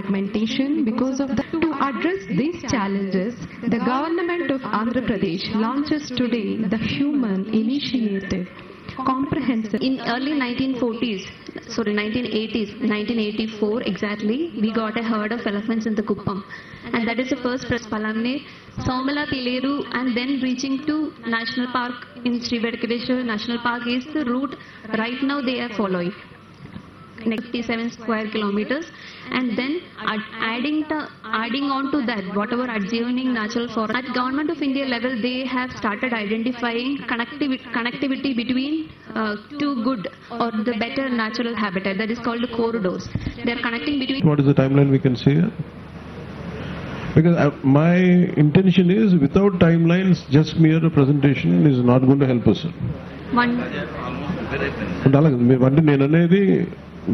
fragmentation because of the. To address these challenges, the government of Andhra Pradesh launches today the Human Initiative, comprehensive In early 1940s, sorry, 1980s, 1984 exactly, we got a herd of elephants in the Kuppam. And that is the first press Palamne, Somala Tileru, and then reaching to National Park in Sri National Park is the route right now they are following. 57 square kilometers and then add, adding the adding on to that whatever adjoining natural forest at government of india level they have started identifying connectivity, connectivity between uh, two good or the better natural habitat that is called corridors they are connecting between What is the timeline we can see? Because uh, my intention is without timelines, just mere presentation is not going to help us. one అంటే అలాగే మీరు అంటే నేను అనేది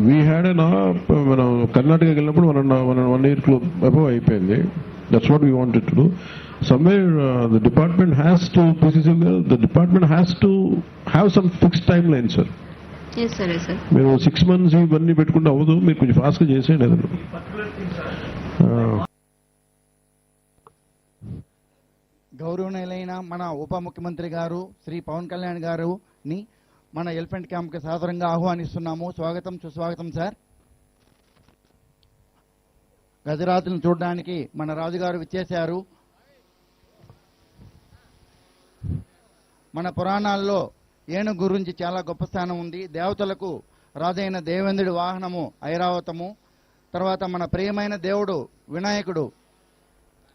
we had నా మనం కర్ణాటకకి వెళ్ళినప్పుడు one one one year close above అయిపోయింది. That's what we wanted to somewhere the department has to PCC the department has to have some fixed time line sir yes sir yes sir. మీరు six months ఇవన్నీ పెట్టుకుంటే అవ్వదు మీరు కొంచెం ఫాస్ట్గా చేసేయండి ఆ. గౌరవనీయులైన మన ఉప ముఖ్యమంత్రి గారు శ్రీ పవన్ కళ్యాణ్ గారుని మన ఎలిఫెంట్ క్యాంప్కి సాదరంగా ఆహ్వానిస్తున్నాము. స్వాగతం సుస్వాగతం సార్. గజరాజును చూడడానికి మన రాజుగారు విచ్చేశారు. మన పురాణాల్లో ఏనుగు గురించి చాలా గొప్ప స్థానం ఉంది. దేవతలకు రాజైన దేవేంద్రుడి వాహనము ఐరావతము. తర్వాత మన ప్రియమైన దేవుడు వినాయకుడు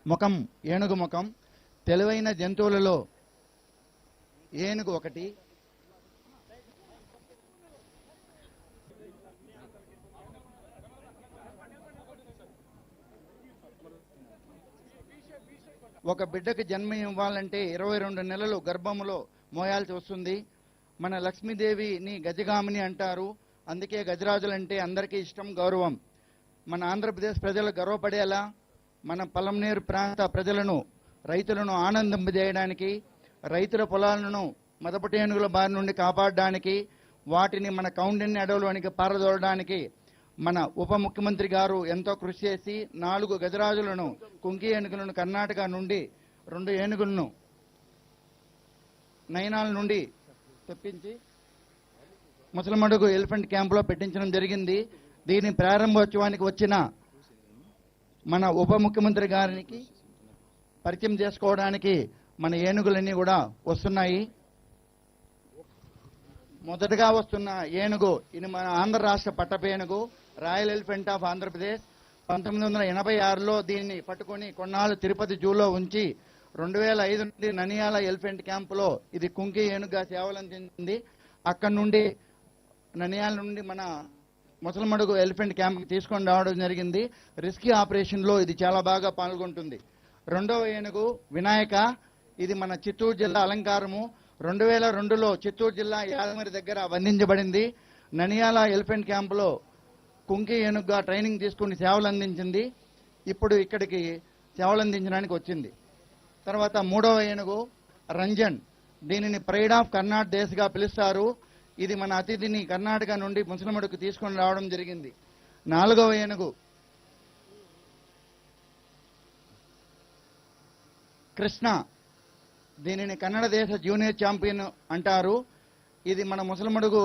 ముఖం ఏనుగు ముఖం. తెలివైన జంతువులలో ఏనుగు ఒకటి. ఒక బిడ్డకు జన్మ ఇవ్వాలంటే ఇరవై రెండు నెలలు గర్భములో మోయాల్సి వస్తుంది. మన లక్ష్మీదేవిని గజగామిని అంటారు. అందుకే గజరాజులంటే అందరికీ ఇష్టం గౌరవం. మన ఆంధ్రప్రదేశ్ ప్రజలు గర్వపడేలా మన పలంనేరు ప్రాంత ప్రజలను రైతులను ఆనందింపజేయడానికి రైతుల పొలాలను మదపటి ఏనుగుల బారి నుండి కాపాడడానికి వాటిని మన కౌండిన్య అడవులోనికి పారదోలడానికి మన ఉప ముఖ్యమంత్రి గారు ఎంతో కృషి చేసి నాలుగు గజరాజులను కుంకి ఏనుగులను కర్ణాటక నుండి రెండు ఏనుగులను నయనాల నుండి తెప్పించి ముసలమడుగు ఎలిఫెంట్ క్యాంపులో పెట్టించడం జరిగింది. దీని ప్రారంభోత్సవానికి వచ్చిన మన ఉప ముఖ్యమంత్రి గారికి పరిచయం చేసుకోవడానికి మన ఏనుగులన్నీ కూడా వస్తున్నాయి. మొదటగా వస్తున్న ఏనుగు ఇది మన ఆంధ్ర రాష్ట్ర పట్టపేనుగు. రాయల్ ఎలిఫెంట్ ఆఫ్ ఆంధ్రప్రదేశ్ పంతొమ్మిది వందల ఎనభై ఆరులో దీన్ని పట్టుకొని కొన్నాళ్ళు తిరుపతి జూలో ఉంచి రెండు వేల ఐదు నుండి ననియాల ఎలిఫెంట్ క్యాంపులో ఇది కుంకి ఏనుగుగా సేవలందించింది అక్కడి నుండి ననియాల నుండి మన ముసలమడుగు ఎలిఫెంట్ క్యాంప్కి తీసుకొని రావడం జరిగింది. రిస్కీ ఆపరేషన్లో ఇది చాలా బాగా పాల్గొంటుంది. రెండవ ఏనుగు వినాయక ఇది మన చిత్తూరు జిల్లా అలంకారము. రెండు వేల రెండులో చిత్తూరు జిల్లా యాదమరి దగ్గర బంధించబడింది ననియాల ఎలిఫెంట్ క్యాంపులో కుంకి ఏనుగుగా ట్రైనింగ్ తీసుకుని సేవలు అందించింది. ఇప్పుడు ఇక్కడికి సేవలు అందించడానికి వచ్చింది. తర్వాత మూడవ ఏనుగు రంజన్. దీనిని ప్రైడ్ ఆఫ్ కర్ణాటక దేశ్గా పిలుస్తారు. ఇది మన అతిథిని కర్ణాటక నుండి ముసలమడుకు తీసుకొని రావడం జరిగింది. నాలుగవ ఏనుగు కృష్ణ. దీనిని కన్నడ దేశ జూనియర్ ఛాంపియన్ అంటారు. ఇది మన ముసలమడుగు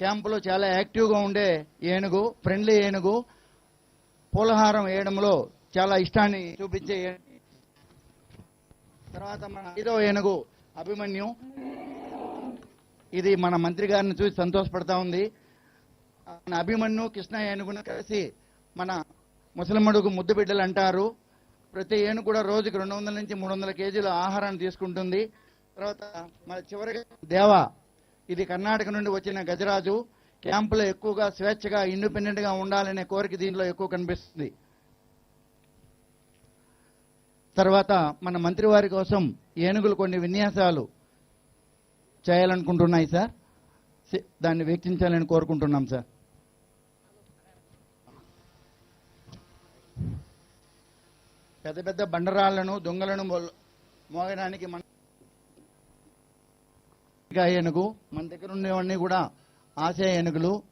క్యాంపులో చాలా యాక్టివ్గా ఉండే ఏనుగు ఫ్రెండ్లీ ఏనుగు పూలహారం వేయడంలో చాలా ఇష్టాన్ని చూపించే తర్వాత మన ఐదో ఏనుగు అభిమన్యు. ఇది మన మంత్రి గారిని చూసి సంతోషపడతా ఉంది. మన అభిమన్యు కృష్ణ ఏనుగును కలిసి మన ముసలిమడుగు ముద్దు బిడ్డలు అంటారు. ప్రతి ఏనుగు కూడా రోజుకి రెండు వందల నుంచి మూడు వందల కేజీల ఆహారాన్ని తీసుకుంటుంది. తర్వాత మన చివరిగా దేవ ఇది కర్ణాటక నుండి వచ్చిన గజరాజు. క్యాంపులో ఎక్కువగా స్వేచ్ఛగా ఇండిపెండెంట్గా ఉండాలనే కోరిక దీనిలో ఎక్కువ కనిపిస్తుంది. తర్వాత మన మంత్రివారి కోసం ఏనుగులు కొన్ని విన్యాసాలు చేయాలనుకుంటున్నాయి సార్. దాన్ని వీక్షించాలని కోరుకుంటున్నాం సార్. పెద్ద పెద్ద బండరాళ్ళను దొంగలను మోగడానికి మన ఏనుగు మన దగ్గర ఉండేవన్నీ కూడా ఆశయ ఏనుగులు.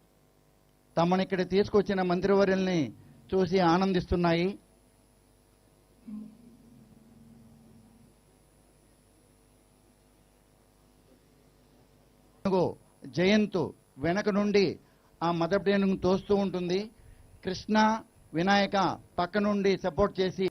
తమని ఇక్కడ తీసుకొచ్చిన మంత్రివర్యుల్ని చూసి ఆనందిస్తున్నాయి. జయంతు వెనక నుండి ఆ మదర్ ఏనుగు తోస్తూ ఉంటుంది. కృష్ణ వినాయక పక్క నుండి సపోర్ట్ చేసి